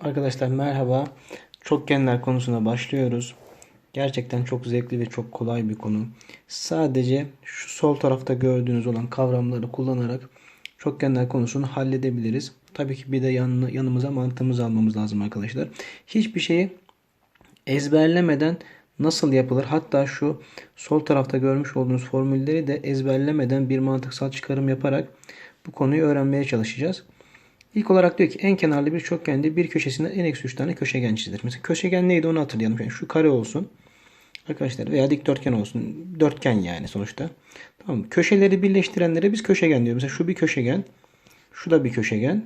Arkadaşlar merhaba. Çokgenler konusuna başlıyoruz. Gerçekten çok zevkli ve çok kolay bir konu. Sadece şu sol tarafta gördüğünüz olan kavramları kullanarak çokgenler konusunu halledebiliriz. Tabii ki bir de yanına, yanımıza mantığımızı almamız lazım arkadaşlar. Hiçbir şeyi ezberlemeden nasıl yapılır? Hatta şu sol tarafta görmüş olduğunuz formülleri de ezberlemeden bir mantıksal çıkarım yaparak bu konuyu öğrenmeye çalışacağız. İlk olarak diyor ki en kenarlı bir çokgende bir köşesinden en eksi 3 tane köşegen çizilir. Mesela köşegen neydi onu hatırlayalım. Yani şu kare olsun. Arkadaşlar veya dikdörtgen olsun. Dörtgen yani sonuçta. Tamam? Köşeleri birleştirenlere biz köşegen diyoruz. Mesela şu bir köşegen. Şu da bir köşegen.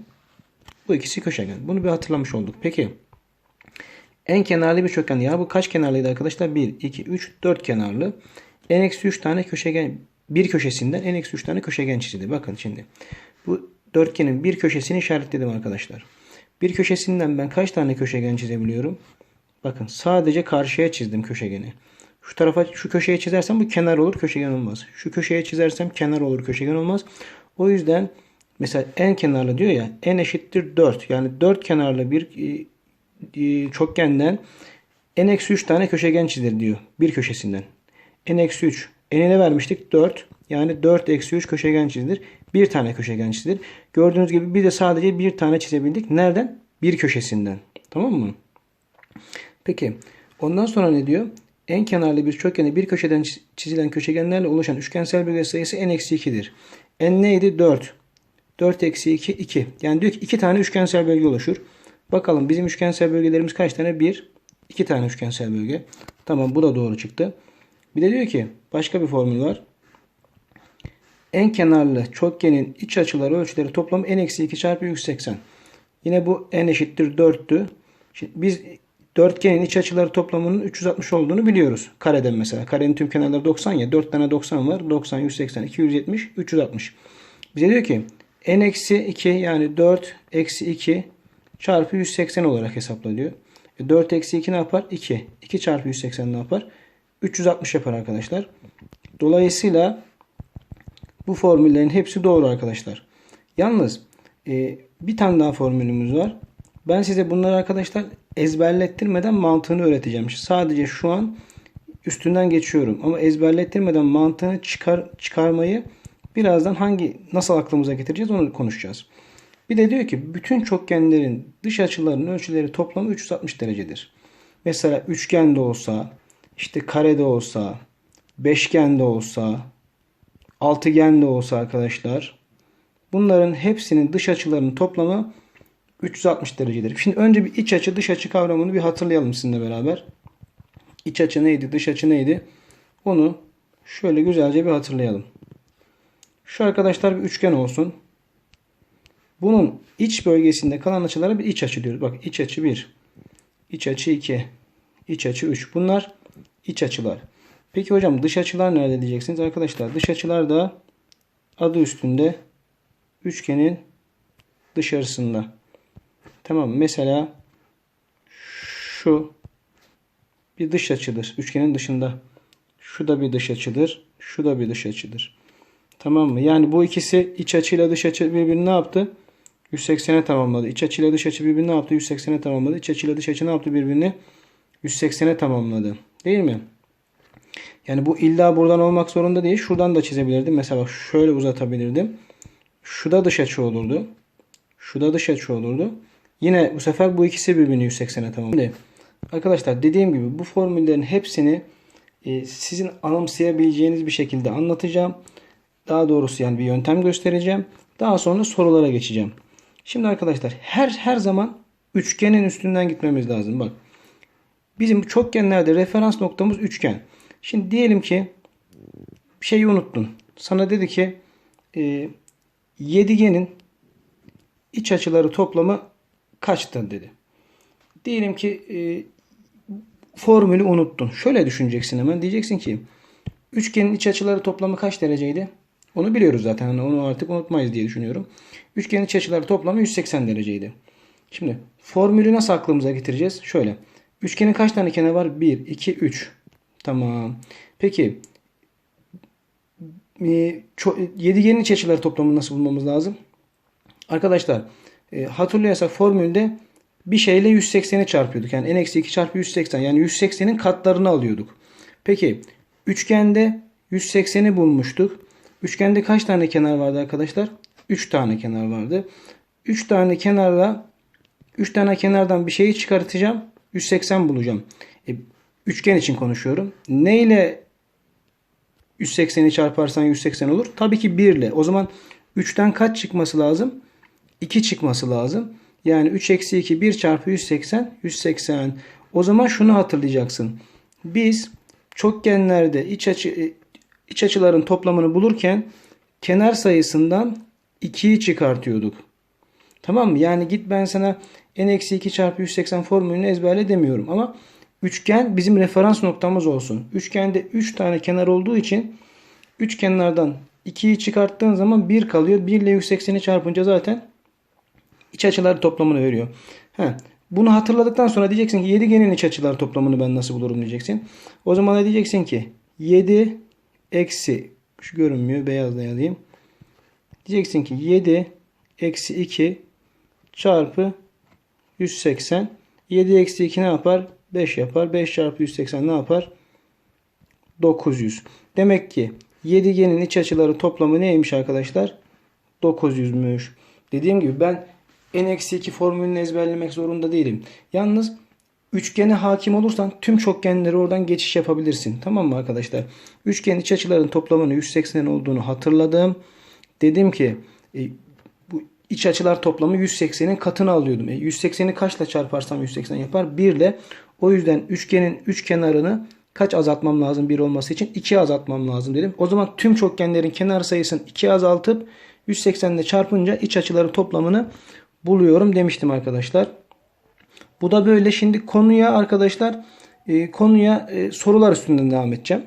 Bu ikisi köşegen. Bunu bir hatırlamış olduk. Peki. En kenarlı bir çokgen. Ya bu kaç kenarlıydı arkadaşlar? 1, 2, 3, 4 kenarlı. En eksi 3 tane köşegen. Bir köşesinden en eksi 3 tane köşegen çizildi. Bakın şimdi. Bu dörtgenin bir köşesini işaretledim arkadaşlar. Bir köşesinden ben kaç tane köşegen çizebiliyorum? Bakın sadece karşıya çizdim köşegeni. Şu tarafa şu köşeye çizersem bu kenar olur köşegen olmaz. Şu köşeye çizersem kenar olur köşegen olmaz. O yüzden mesela en kenarlı diyor ya en eşittir 4. Yani 4 kenarlı bir e, e, çokgenden en eksi 3 tane köşegen çizilir diyor. Bir köşesinden. En eksi 3. Enine vermiştik 4. Yani 4 eksi 3 köşegen çizilir. Bir tane köşegen çizilir. Gördüğünüz gibi bir de sadece bir tane çizebildik. Nereden? Bir köşesinden. Tamam mı? Peki. Ondan sonra ne diyor? En kenarlı bir çokgeni bir köşeden çizilen köşegenlerle oluşan üçgensel bölge sayısı n eksi 2'dir. n neydi? 4. 4 eksi 2 2. Yani diyor ki 2 tane üçgensel bölge oluşur. Bakalım bizim üçgensel bölgelerimiz kaç tane? 1. 2 tane üçgensel bölge. Tamam bu da doğru çıktı. Bir de diyor ki başka bir formül var. En kenarlı çokgenin iç açıları ölçüleri toplamı n eksi 2 çarpı 180. Yine bu n eşittir 4'tü. Şimdi biz dörtgenin iç açıları toplamının 360 olduğunu biliyoruz. Kareden mesela. Karenin tüm kenarları 90 ya. 4 tane 90 var. 90, 180, 270, 360. Bize diyor ki n eksi 2 yani 4 eksi 2 çarpı 180 olarak hesaplanıyor. E 4 eksi 2 ne yapar? 2. 2 çarpı 180 ne yapar? 360 yapar arkadaşlar. Dolayısıyla bu formüllerin hepsi doğru arkadaşlar. Yalnız e, bir tane daha formülümüz var. Ben size bunları arkadaşlar ezberlettirmeden mantığını öğreteceğim. Sadece şu an üstünden geçiyorum. Ama ezberlettirmeden mantığını çıkar, çıkarmayı birazdan hangi nasıl aklımıza getireceğiz onu konuşacağız. Bir de diyor ki bütün çokgenlerin dış açılarının ölçüleri toplamı 360 derecedir. Mesela üçgen de olsa, işte kare de olsa, beşgen de olsa, altıgen de olsa arkadaşlar bunların hepsinin dış açılarının toplamı 360 derecedir. Şimdi önce bir iç açı dış açı kavramını bir hatırlayalım sizinle beraber. İç açı neydi dış açı neydi onu şöyle güzelce bir hatırlayalım. Şu arkadaşlar bir üçgen olsun. Bunun iç bölgesinde kalan açılara bir iç açı diyoruz. Bak iç açı 1, iç açı 2, iç açı 3. Bunlar iç açılar. Peki hocam dış açılar nerede diyeceksiniz arkadaşlar. Dış açılar da adı üstünde üçgenin dışarısında. Tamam mesela şu bir dış açıdır. Üçgenin dışında. Şu da bir dış açıdır. Şu da bir dış açıdır. Tamam mı? Yani bu ikisi iç açıyla dış açı birbirini ne yaptı? 180'e tamamladı. İç açıyla dış açı birbirini ne yaptı? 180'e tamamladı. İç açıyla dış açı ne yaptı birbirini? 180'e tamamladı. Değil mi? Yani bu illa buradan olmak zorunda değil. Şuradan da çizebilirdim. Mesela şöyle uzatabilirdim. Şu dış açı olurdu. Şu dış açı olurdu. Yine bu sefer bu ikisi birbirini 180'e tamamladı. Arkadaşlar dediğim gibi bu formüllerin hepsini e, sizin anımsayabileceğiniz bir şekilde anlatacağım. Daha doğrusu yani bir yöntem göstereceğim. Daha sonra sorulara geçeceğim. Şimdi arkadaşlar her her zaman üçgenin üstünden gitmemiz lazım. Bak. Bizim çokgenlerde referans noktamız üçgen. Şimdi diyelim ki şeyi unuttun. Sana dedi ki e, yedigenin iç açıları toplamı kaçtır dedi. Diyelim ki e, formülü unuttun. Şöyle düşüneceksin hemen. Diyeceksin ki üçgenin iç açıları toplamı kaç dereceydi? Onu biliyoruz zaten. Yani onu artık unutmayız diye düşünüyorum. Üçgenin iç açıları toplamı 180 dereceydi. Şimdi formülü nasıl aklımıza getireceğiz? Şöyle. Üçgenin kaç tane kenarı var? 1, 2, 3. Tamam. Peki e, yedigenin iç açıları toplamını nasıl bulmamız lazım? Arkadaşlar e, hatırlıyorsak formülde bir şeyle 180'i çarpıyorduk. Yani n-2 çarpı 180 yani 180'in katlarını alıyorduk. Peki üçgende 180'i bulmuştuk. Üçgende kaç tane kenar vardı arkadaşlar? 3 tane kenar vardı. 3 tane kenarla 3 tane kenardan bir şeyi çıkartacağım. 180 bulacağım. E, üçgen için konuşuyorum. Ne ile 180'i çarparsan 180 olur? Tabii ki 1 ile. O zaman 3'ten kaç çıkması lazım? 2 çıkması lazım. Yani 3 eksi 2 1 çarpı 180 180. O zaman şunu hatırlayacaksın. Biz çokgenlerde iç açı iç açıların toplamını bulurken kenar sayısından 2'yi çıkartıyorduk. Tamam mı? Yani git ben sana n-2 çarpı 180 formülünü ezberle demiyorum. Ama üçgen bizim referans noktamız olsun. Üçgende 3 tane kenar olduğu için 3 kenardan 2'yi çıkarttığın zaman 1 kalıyor. 1 ile 180'i çarpınca zaten iç açılar toplamını veriyor. He. Bunu hatırladıktan sonra diyeceksin ki 7genin iç açılar toplamını ben nasıl bulurum diyeceksin. O zaman da diyeceksin ki 7 eksi şu görünmüyor beyazla yazayım. Diyeceksin ki 7 eksi 2 çarpı 180. 7 eksi 2 ne yapar? 5 yapar. 5 çarpı 180 ne yapar? 900. Demek ki 7genin iç açıları toplamı neymiş arkadaşlar? 900'müş. Dediğim gibi ben n-2 formülünü ezberlemek zorunda değilim. Yalnız üçgene hakim olursan tüm çokgenleri oradan geçiş yapabilirsin. Tamam mı arkadaşlar? Üçgen iç açıların toplamının 180 olduğunu hatırladım. Dedim ki e, bu iç açılar toplamı 180'in katını alıyordum. E, 180'i kaçla çarparsam 180 yapar? 1 ile. O yüzden üçgenin üç kenarını kaç azaltmam lazım 1 olması için? 2 azaltmam lazım dedim. O zaman tüm çokgenlerin kenar sayısını 2 azaltıp 180 ile çarpınca iç açıların toplamını buluyorum demiştim arkadaşlar. Bu da böyle. Şimdi konuya arkadaşlar e, konuya e, sorular üstünden devam edeceğim.